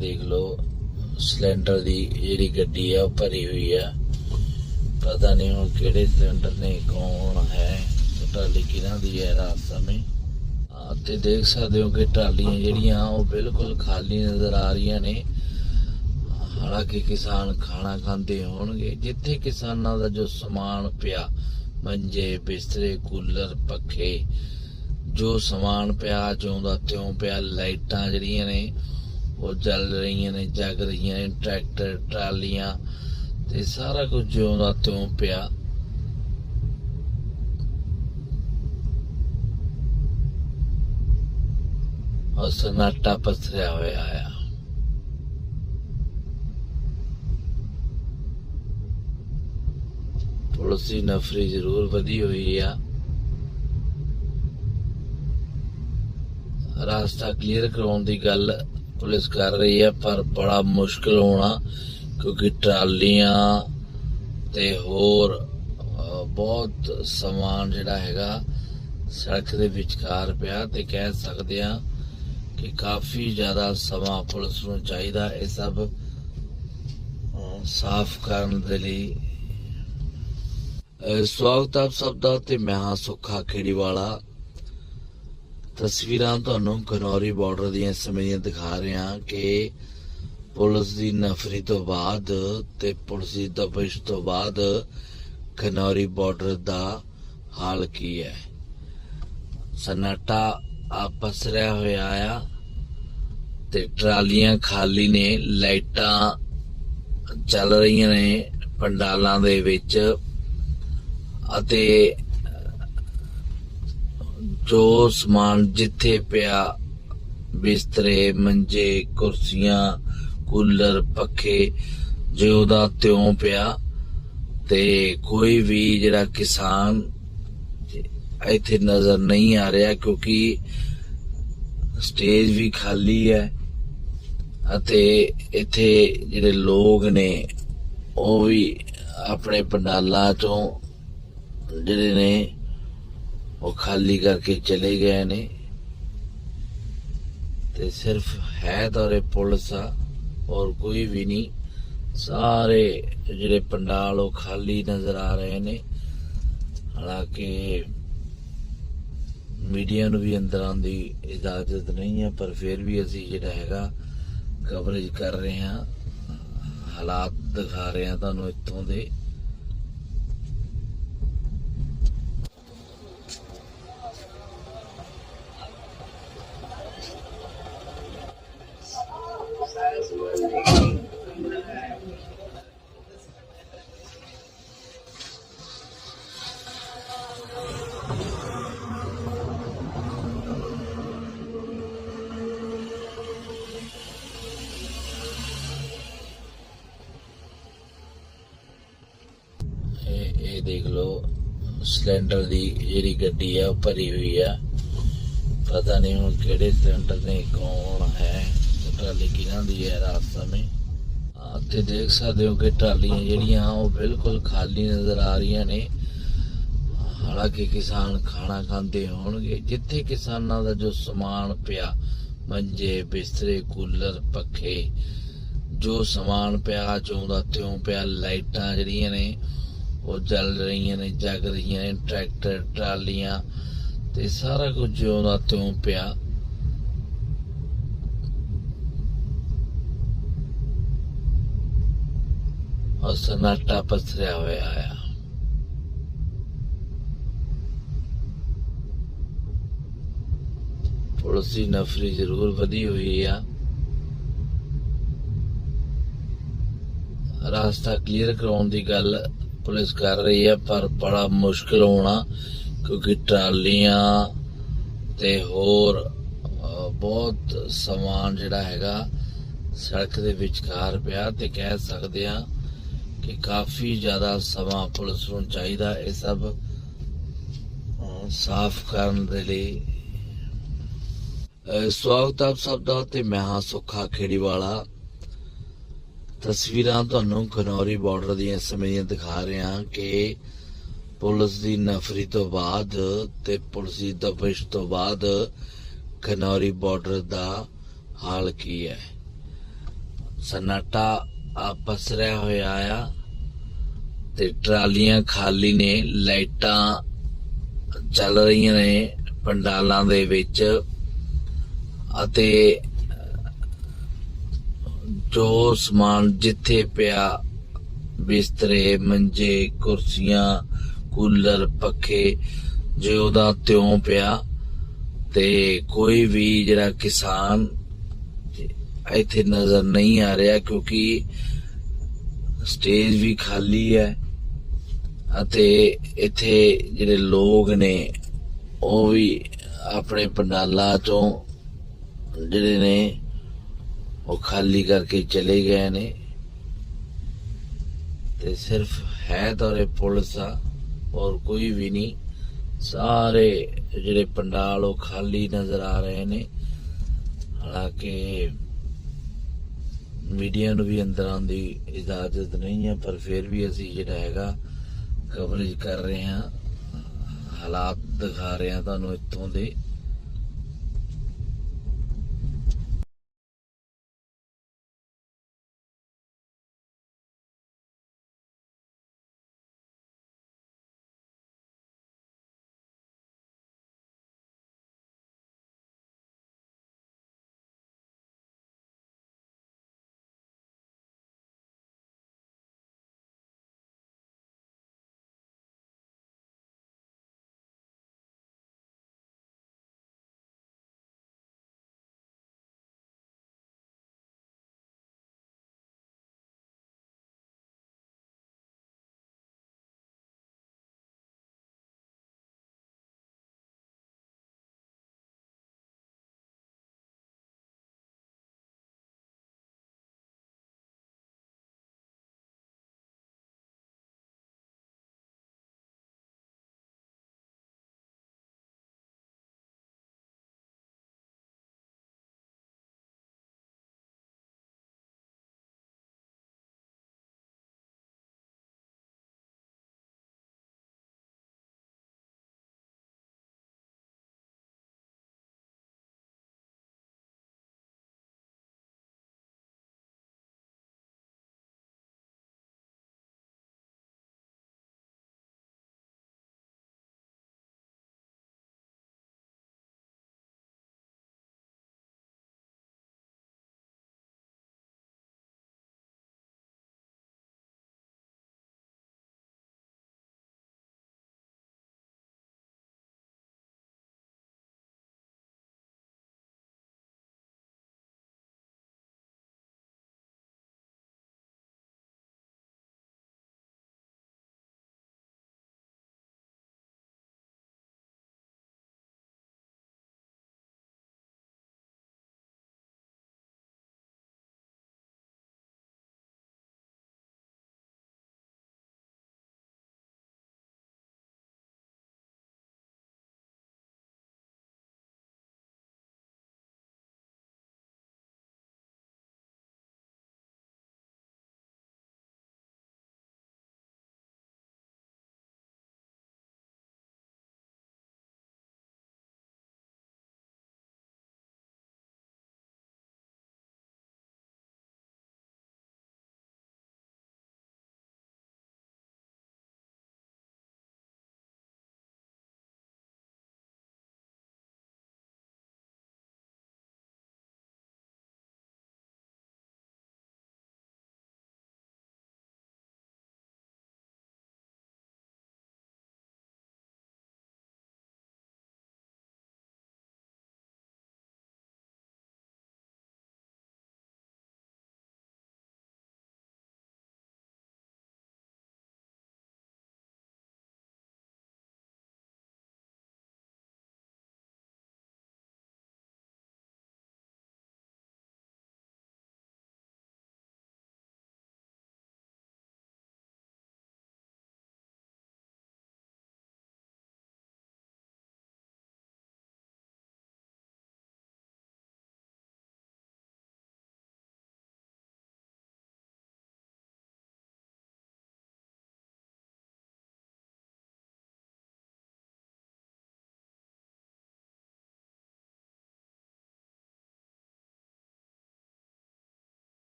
ਦੇਖ ਲਓ, ਸਿਲੰਡਰ ਦੀ ਜਿਹੜੀ ਗੱਡੀ ਆ, ਉਹ ਭਰੀ ਹੋਈ ਆ। ਪਤਾ ਨਹੀਂ ਹੁਣ ਕਿਹੜੇ ਸਿਲੰਡਰ ਨੇ, ਕੌਣ ਹੈ ਟਰਾਲੀ ਕਿਹਨਾਂ ਦੀ ਹੈ ਰਾਤ ਸਮੇਂ। ਤੇ ਦੇਖ ਸਕਦੇ ਹੋ ਕਿ ਟਰਾਲੀਆਂ ਜਿਹੜੀਆਂ, ਉਹ ਬਿਲਕੁਲ ਖਾਲੀ ਨਜ਼ਰ ਆ ਰਹੀਆਂ ਨੇ। ਹਾਲਾਂਕਿ ਕਿਸਾਨ ਖਾਣਾ ਖਾਂਦੇ ਹੋਣਗੇ। ਜਿੱਥੇ ਕਿਸਾਨਾਂ ਦਾ ਜੋ ਸਮਾਨ ਪਿਆ, ਮੰਜੇ, ਬਿਸਤਰੇ, ਕੂਲਰ, ਪੱਖੇ, ਜੋ ਸਮਾਨ ਪਿਆ, ਜਿਉਂਦਾ ਤਿਉਂ ਪਿਆ, ਲਾਈਟਾਂ ਜਿਹੜੀਆਂ ਨੇ ਉਹ ਚੱਲ ਰਹੀਆਂ ਨੇ ਜਗ ਰਹੀਆਂ ਨੇ ਟਰੈਕਟਰ ਟਰਾਲੀਆਂ ਤੇ ਸਾਰਾ ਕੁਝ ਜਿਉਂਦਾ ਤਿਉਂ ਪਿਆ ਔਰ ਸਨਾਟਾ ਪਸਰਿਆ ਹੋਇਆ ਆ ਪੁਲਿਸ ਦੀ ਨਫਰੀ ਜ਼ਰੂਰ ਵਧੀ ਹੋਈ ਆ ਰਾਸਤਾ ਕਲੀਅਰ ਕਰਾਉਣ ਦੀ ਗੱਲ ਪੁਲਿਸ ਕਰ ਰਹੀ ਹੈ ਪਰ ਬੜਾ ਮੁਸ਼ਕਲ ਹੋਣਾ ਕਿਉਂਕਿ ਟਰਾਲੀਆਂ ਤੇ ਹੋਰ ਅਹ, ਬਹੁਤ ਸਮਾਨ ਜਿਹੜਾ ਹੈਗਾ ਸੜਕ ਦੇ ਵਿਚਕਾਰ ਪਿਆ ਤੇ ਕਹਿ ਸਕਦੇ ਆ ਕਿ ਕਾਫੀ ਜ਼ਿਆਦਾ ਸਮਾਂ ਪੁਲਿਸ ਨੂੰ ਚਾਹੀਦਾ ਇਹ ਸਭ ਸਾਫ਼ ਕਰਨ ਦੇ ਲਈ। ਸਵਾਗਤ ਆਪ ਸਭ ਦਾ ਤੇ ਮੈਂ ਹਾਂ ਸੁੱਖਾ ਖੇੜੀਵਾਲਾ। ਤਸਵੀਰਾਂ ਤੁਹਾਨੂੰ ਗਨੌਰੀ ਬਾਰਡਰ ਦੀਆਂ ਸਮੇਂ ਦਿਖਾ ਰਿਹਾ ਕਿ ਪੁਲਿਸ ਦੀ ਨਫਰੀ ਤੋਂ ਬਾਅਦ ਤੇ ਪੁਲਿਸ ਦੀ ਦਬਿਸ਼ ਤੋਂ ਬਾਅਦ ਗਨੌਰੀ ਬਾਰਡਰ ਦਾ ਹਾਲ ਕੀ ਹੈ। ਸਨਾਟਾ ਆਪਸ ਰਿਹਾ ਹੋਇਆ ਆ ਤੇ ਟਰਾਲੀਆਂ ਖਾਲੀ ਨੇ, ਲਾਈਟਾਂ ਚੱਲ ਰਹੀਆਂ ਨੇ ਪੰਡਾਲਾਂ ਦੇ ਵਿੱਚ ਅਤੇ ਜੋ ਸਮਾਨ ਜਿੱਥੇ ਪਿਆ, ਬਿਸਤਰੇ, ਮੰਜੇ, ਕੁਰਸੀਆਂ, ਕੂਲਰ, ਪੱਖੇ ਜਿਉਂ ਦਾ ਤਿਉਂ ਪਿਆ, ਤੇ ਕੋਈ ਵੀ ਜਿਹੜਾ ਕਿਸਾਨ ਇੱਥੇ ਨਜ਼ਰ ਨਹੀਂ ਆ ਰਿਹਾ ਕਿਉਂਕਿ ਸਟੇਜ ਵੀ ਖਾਲੀ ਹੈ ਅਤੇ ਇੱਥੇ ਜਿਹੜੇ ਲੋਕ ਨੇ, ਉਹ ਵੀ ਆਪਣੇ ਪੰਡਾਲਾਂ ਚੋਂ ਜਿਹੜੇ ਨੇ ਉਹ ਖਾਲੀ ਕਰਕੇ ਚਲੇ ਗਏ ਨੇ। ਤੇ ਸਿਰਫ ਹੈ ਤਾਂ ਉਰੇ ਪੁਲਿਸ ਆ ਔਰ ਕੋਈ ਵੀ ਨਹੀਂ। ਸਾਰੇ ਜਿਹੜੇ ਪੰਡਾਲ ਉਹ ਖਾਲੀ ਨਜ਼ਰ ਆ ਰਹੇ ਨੇ। ਹਾਲਾਂਕਿ ਮੀਡੀਆ ਨੂੰ ਵੀ ਅੰਦਰ ਆਉਣ ਦੀ ਇਜਾਜ਼ਤ ਨਹੀਂ ਹੈ, ਪਰ ਫਿਰ ਵੀ ਅਸੀਂ ਜਿਹੜਾ ਹੈਗਾ ਕਵਰੇਜ ਕਰ ਰਹੇ ਹਾਂ। ਹਾਲਾਤ ਦਿਖਾ ਰਹੇ ਹਾਂ ਤੁਹਾਨੂੰ ਇੱਥੋਂ ਦੇ। ਦੇਖ ਲਓ, ਸਿਲੰਡਰ ਦੀ ਜਿਹੜੀ ਗੱਡੀ ਆ, ਉਹ ਭਰੀ ਹੋਈ ਆ। ਪਤਾ ਨਹੀਂ ਹੁਣ ਕਿਹੜੇ ਸਿਲੰਡਰ ਨੇ, ਕੌਣ ਹੈ ਟਰਾਲੀ ਕਿਹਨਾਂ ਦੀ ਹੈ ਰਾਤ ਸਮੇਂ। ਤੇ ਦੇਖ ਸਕਦੇ ਹੋ ਕਿ ਟਰਾਲੀਆਂ ਜਿਹੜੀਆਂ, ਉਹ ਬਿਲਕੁਲ ਖਾਲੀ ਨਜ਼ਰ ਆ ਰਹੀਆਂ ਨੇ। ਹਾਲਾਂਕਿ ਕਿਸਾਨ ਖਾਣਾ ਖਾਂਦੇ ਹੋਣਗੇ। ਜਿੱਥੇ ਕਿਸਾਨਾਂ ਦਾ ਜੋ ਸਮਾਨ ਪਿਆ, ਮੰਜੇ, ਬਿਸਤਰੇ, ਕੂਲਰ, ਪੱਖੇ, ਜੋ ਸਮਾਨ ਪਿਆ ਜਿਉਂਦਾ ਤਿਉਂ ਪਿਆ, ਲਾਈਟਾਂ ਜਿਹੜੀਆਂ ਨੇ ਉਹ ਚੱਲ ਰਹੀਆਂ ਨੇ, ਜਗ ਰਹੀਆਂ ਨੇ, ਟਰੈਕਟਰ, ਟਰਾਲੀਆਂ ਤੇ ਸਾਰਾ ਕੁਝ ਜਿਉਂਦਾ ਤਿਉਂ ਪਿਆ। ਔਰ ਸਨਾਟਾ ਪਸਰਿਆ ਹੋਇਆ ਆ। ਪੁਲਿਸ ਦੀ ਨਫਰੀ ਜ਼ਰੂਰ ਵਧੀ ਹੋਈ ਆ। ਰਾਸਤਾ ਕਲੀਅਰ ਕਰਾਉਣ ਦੀ ਗੱਲ ਪੁਲਿਸ ਕਰ ਰਹੀ ਹੈ ਪਰ ਬੜਾ ਮੁਸ਼ਕਲ ਹੋਣਾ ਕਿਉਂਕਿ ਟਰਾਲੀਆਂ ਤੇ ਹੋਰ ਅਹ, ਬਹੁਤ ਸਮਾਨ ਜਿਹੜਾ ਹੈਗਾ ਸੜਕ ਦੇ ਵਿਚਕਾਰ ਪਿਆ ਤੇ ਕਹਿ ਸਕਦੇ ਆ ਕਿ ਕਾਫੀ ਜ਼ਿਆਦਾ ਸਮਾਂ ਪੁਲਿਸ ਨੂੰ ਚਾਹੀਦਾ ਇਹ ਸਭ ਸਾਫ਼ ਕਰਨ ਦੇ ਲਈ। ਸਵਾਗਤ ਆਪ ਸਭ ਦਾ ਤੇ ਮੈਂ ਹਾਂ ਸੁੱਖਾ ਖੇੜੀਵਾਲਾ। ਤਸਵੀਰਾਂ ਤੁਹਾਨੂੰ ਖਨੌਰੀ ਬਾਰਡਰ ਦੀਆਂ ਸਮੇਂ ਦਿਖਾ ਰਿਹਾ ਕਿ ਪੁਲਿਸ ਦੀ ਨਫਰੀ ਤੋਂ ਬਾਅਦ ਤੇ ਪੁਲਿਸ ਦੀ ਦਬਿਸ਼ ਤੋਂ ਬਾਅਦ ਖਨੌਰੀ ਬਾਰਡਰ ਦਾ ਹਾਲ ਕੀ ਹੈ। ਸਨਾਟਾ ਆਪਸ ਪਸਰਿਆ ਹੋਇਆ ਆ ਤੇ ਟਰਾਲੀਆਂ ਖਾਲੀ ਨੇ, ਲਾਈਟਾਂ ਚੱਲ ਰਹੀਆਂ ਨੇ ਪੰਡਾਲਾਂ ਦੇ ਵਿੱਚ ਅਤੇ ਜੋ ਸਮਾਨ ਜਿੱਥੇ ਪਿਆ, ਬਿਸਤਰੇ, ਮੰਜੇ, ਕੁਰਸੀਆਂ, ਕੂਲਰ, ਪੱਖੇ, ਜੇ ਉਹਦਾ ਤਿਉਂ ਪਿਆ, ਤੇ ਕੋਈ ਵੀ ਜਿਹੜਾ ਕਿਸਾਨ ਇੱਥੇ ਨਜ਼ਰ ਨਹੀਂ ਆ ਰਿਹਾ ਕਿਉਂਕਿ ਸਟੇਜ ਵੀ ਖਾਲੀ ਹੈ ਅਤੇ ਇੱਥੇ ਜਿਹੜੇ ਲੋਕ ਨੇ, ਉਹ ਵੀ ਆਪਣੇ ਪੰਡਾਲਾਂ ਚੋਂ ਜਿਹੜੇ ਨੇ ਉਹ ਖਾਲੀ ਕਰਕੇ ਚਲੇ ਗਏ ਨੇ। ਤੇ ਸਿਰਫ ਹੈ ਤਾਂ ਉਰੇ ਪੁਲਿਸ ਆ ਔਰ ਕੋਈ ਵੀ ਨਹੀਂ। ਸਾਰੇ ਜਿਹੜੇ ਪੰਡਾਲ ਉਹ ਖਾਲੀ ਨਜ਼ਰ ਆ ਰਹੇ ਨੇ। ਹਾਲਾਂਕਿ ਮੀਡੀਆ ਨੂੰ ਵੀ ਅੰਦਰ ਆਉਣ ਦੀ ਇਜਾਜ਼ਤ ਨਹੀਂ ਹੈ, ਪਰ ਫਿਰ ਵੀ ਅਸੀਂ ਜਿਹੜਾ ਹੈਗਾ ਕਵਰੇਜ ਕਰ ਰਹੇ ਹਾਂ। ਹਾਲਾਤ ਦਿਖਾ ਰਹੇ ਹਾਂ ਤੁਹਾਨੂੰ ਇੱਥੋਂ ਦੇ।